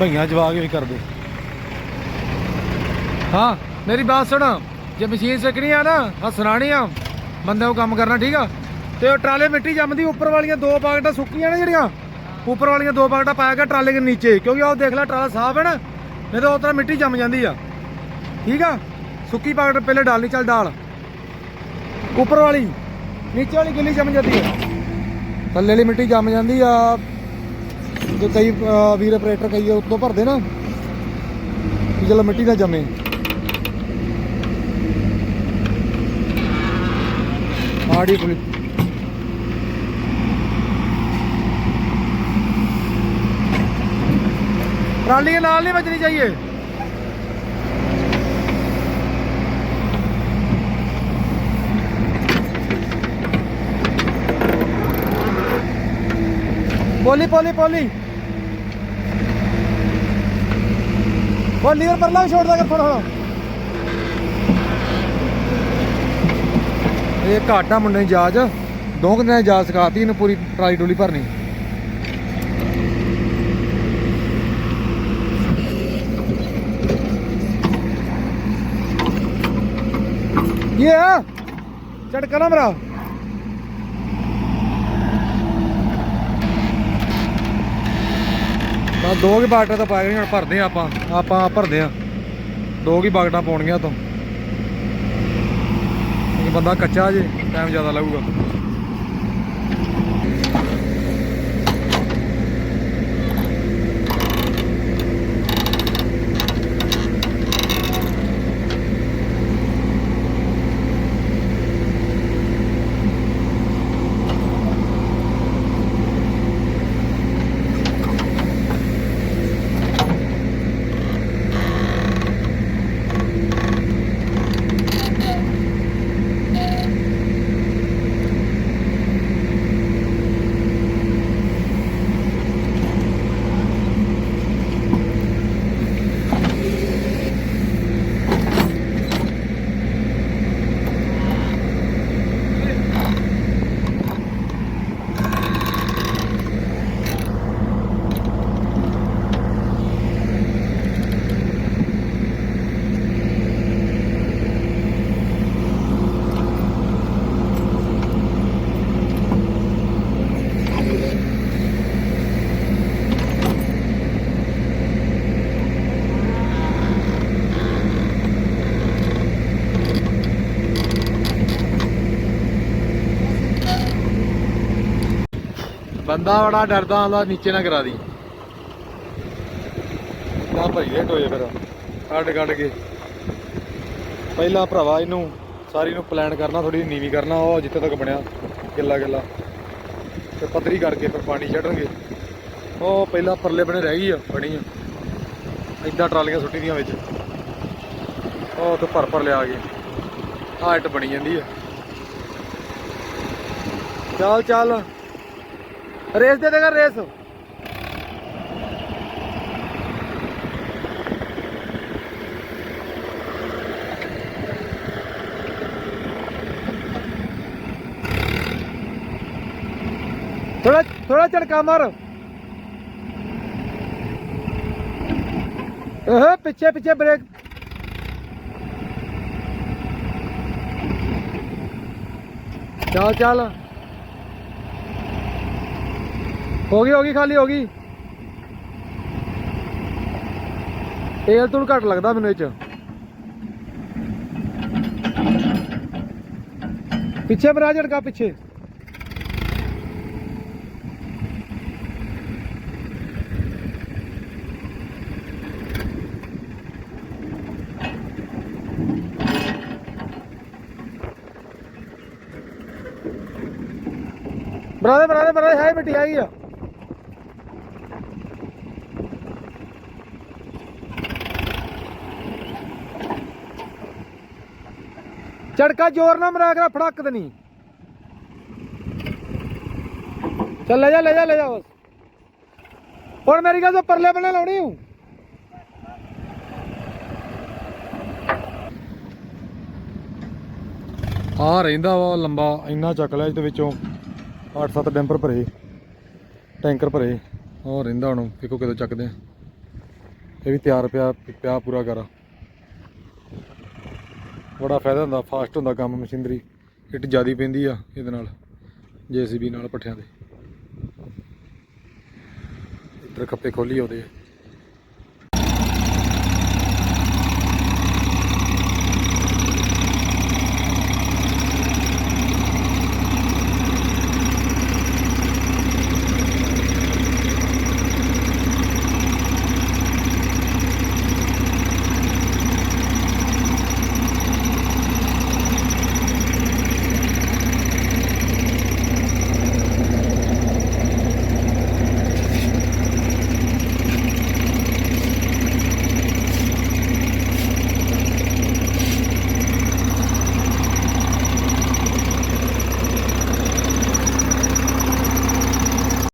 ਭਈਆਂ ਜਵਾਗ ਵੀ ਕਰਦੇ। ਹਾਂ, ਮੇਰੀ ਬਾਤ ਸੁਣ। ਜੇ ਮਸ਼ੀਨ ਸਿੱਖਣੀ ਆ ਨਾ ਹੱਸਣਾ ਨਹੀਂ ਆ, ਬੰਦੇ ਨੂੰ ਕੰਮ ਕਰਨਾ, ਠੀਕ ਆ? ਤੇ ਉਹ ਟਰਾਲੇ ਮਿੱਟੀ ਜੰਮਦੀ, ਉੱਪਰ ਵਾਲੀਆਂ ਦੋ ਪਾਕਟਾਂ ਸੁੱਕੀਆਂ ਨੇ ਜਿਹੜੀਆਂ। ਉੱਪਰ ਵਾਲੀਆਂ ਦੋ ਪਾਕਟਾਂ ਪਾਇਆ ਗਿਆ, ਟਰਾਲੇ ਦੇ ਨੀਚੇ। ਕਿਉਂਕਿ ਉਹ ਦੇਖ ਲੈ, ਟਰਾਲਾ ਸਾਫ਼ ਹੈ ਨਾ, ਨਹੀਂ ਤਾਂ ਉਹ ਤਰ੍ਹਾਂ ਮਿੱਟੀ ਜੰਮ ਜਾਂਦੀ ਆ। ਠੀਕ ਆ? ਸੁੱਕੀ ਪਾਕਟ ਪਹਿਲੇ ਡਾਲਣੀ, ਚੱਲ ਡਾਲ। ਉੱਪਰ ਵਾਲੀ, ਨੀਚੇ ਵਾਲੀ ਗਿੱਲੀ ਜੰਮ ਜਾਂਦੀ ਆ। ਥੱਲੇ ਵਾਲੀ ਮਿੱਟੀ ਜੰਮ ਜਾਂਦੀ ਆ। ਜੋ ਕਈ ਵੀਰ ਆਪਰੇਟਰ ਕਈ ਉੱਤੋਂ ਭਰਦੇ ਨਾ। ਵੀ ਚਲੋ ਮਿੱਟੀ ਨਾ ਜੰਮੇ। ਆੜੀ ਪੁਲਿਸ ਟਰਾਲੀ ਨਾਲ ਨਹੀਂ ਵੱਜਣੀ ਚਾਹੀਏ। ਪੋਲੀ ਪੋਲੀ ਪੋਲੀ ਉਹ ਲੀਵਰ ਪਰਲਾ ਵੀ ਛੋੜ ਦਾਂਗੇ ਥੋੜਾ ਥੋੜਾ ਇਹ ਘਾਟਾ ਮੁੰਡੇ ਦੀ ਜਾਜ ਦੋ ਕੁ ਦਿਨਾਂ ਦੀ ਜਾਜ ਸਿਖਾਤੀ, ਇਹਨੂੰ ਪੂਰੀ ਟਰਾਲੀ ਟੋਲੀ ਭਰਨੀ। ਇਹ ਆ ਚੜਕਾ ਮਰਾ। ਤਾਂ ਦੋ ਕੀ ਬਾਗਟਾਂ ਤਾਂ ਪਾ ਗਏ ਹੁਣ ਭਰਦੇ ਆ ਆਪਾਂ ਆਪਾਂ ਭਰਦੇ ਆ ਦੋ ਕੀ ਬਾਗਟਾਂ ਪਾਉਣੀਆਂ ਤੋਂ ਬੰਦਾ ਕੱਚਾ ਜੇ ਟਾਈਮ ਜ਼ਿਆਦਾ ਲੱਗੂਗਾ ਬੰਦਾ ਬੜਾ ਡਰਦਾ ਆਂਦਾ ਨੀਚੇ ਨਾ ਕਰਾ ਦੀ। ਨਾ ਭਾਈ ਦੇ ਟੋਏ ਫਿਰ। ਕੱਢ ਕੱਢ ਕੇ। ਪਹਿਲਾਂ ਭਰਾਵਾ ਇਹਨੂੰ, ਸਾਰੀ ਨੂੰ ਪਲਾਨ ਕਰਨਾ ਥੋੜੀ ਨੀਵੀਂ ਕਰਨਾ, ਉਹ ਜਿੱਥੇ ਤੱਕ ਬਣਿਆ, ਗਿੱਲਾ ਗਿੱਲਾ। ਤੇ ਪੱਧਰੀ ਕਰਕੇ ਫਿਰ ਪਾਣੀ ਛੱਡਣਗੇ। ਉਹ ਪਹਿਲਾਂ ਪਰਲੇ ਬਣੇ ਰਹਿ ਗਈ ਆ, ਬਣੀ ਆ। ਏਦਾਂ ਟਰਾਲੀਆਂ ਸੁੱਟੀ ਦੀਆਂ ਵਿੱਚ। ਉਹ ਤੋਂ ਭਰ ਭਰ ਲਿਆ ਕੇ, ਆਹ ਇੱਟ ਬਣੀ ਜਾਂਦੀ ਆ। ਚੱਲ ਚੱਲ। ਰੇਸ ਦੇ ਦੇਗਾ ਰੇਸ। ਥੋੜਾ ਥੋੜਾ ਝੜਕਾ ਮਾਰ। ਇਹ ਪਿੱਛੇ ਪਿੱਛੇ ਬ੍ਰੇਕ। ਚੱਲ ਚੱਲ। ਹੋ ਗਈ ਹੋ ਗਈ, ਖਾਲੀ ਹੋ ਗਈ। ਤੇਲ ਤੂੰ ਘੱਟ ਲੱਗਦਾ ਮੈਨੂੰ ਇਹ ਚ। ਪਿੱਛੇ ਬਰਾ ਝੜਕਾ ਪਿੱਛੇ। ਬਰਾਦੇ ਬਰਾਦੇ ਬਰਾਦੇ, ਹੈ ਮਿੱਟੀ ਆਈ ਆ। ਝੜਕਾ ਜ਼ੋਰ ਨਾਲ ਮਰਾ ਕੇ ਫੜਕ ਤੇ ਚੱਲ ਲੈ ਜਾ ਲੈ ਜਾ ਲੈ ਜਾ ਬਸ। ਹੁਣ ਮੇਰੀ ਗੱਲ ਤੋਂ ਪਰਲੇ ਬਣੇ ਲਾਉਣੀ ਹੂੰ। ਆ ਰਹਿੰਦਾ ਵਾ ਲੰਬਾ, ਇੰਨਾ ਚੱਕ ਲਿਆ ਇਹਦੇ ਵਿੱਚੋਂ। 8-7 ਡੈਂਪਰ ਭਰੇ, ਟੈਂਕਰ ਭਰੇ। ਉਹ ਰਹਿੰਦਾ ਹੁਣ, ਵੇਖੋ ਕਿਦੋਂ ਚੱਕਦੇ ਆ। ਇਹ ਵੀ ਤਿਆਰ ਪਿਆ ਪਿਆ ਪੂਰਾ ਕਰਾ ਬੜਾ ਫਾਇਦਾ ਹੁੰਦਾ ਫਾਸਟ ਹੁੰਦਾ ਕੰਮ, ਮਸ਼ੀਨਰੀ। ਇੱਟ ਜਿਆਦੀ ਪੈਂਦੀ ਆ ਇਹਦੇ ਨਾਲ, ਜੀਸੀਬੀ ਨਾਲ, ਪੱਠਿਆਂ ਦੇ ਇੱਧਰ ਖੱਪੇ ਖੋਲੀ ਆਉਂਦੇ ਆ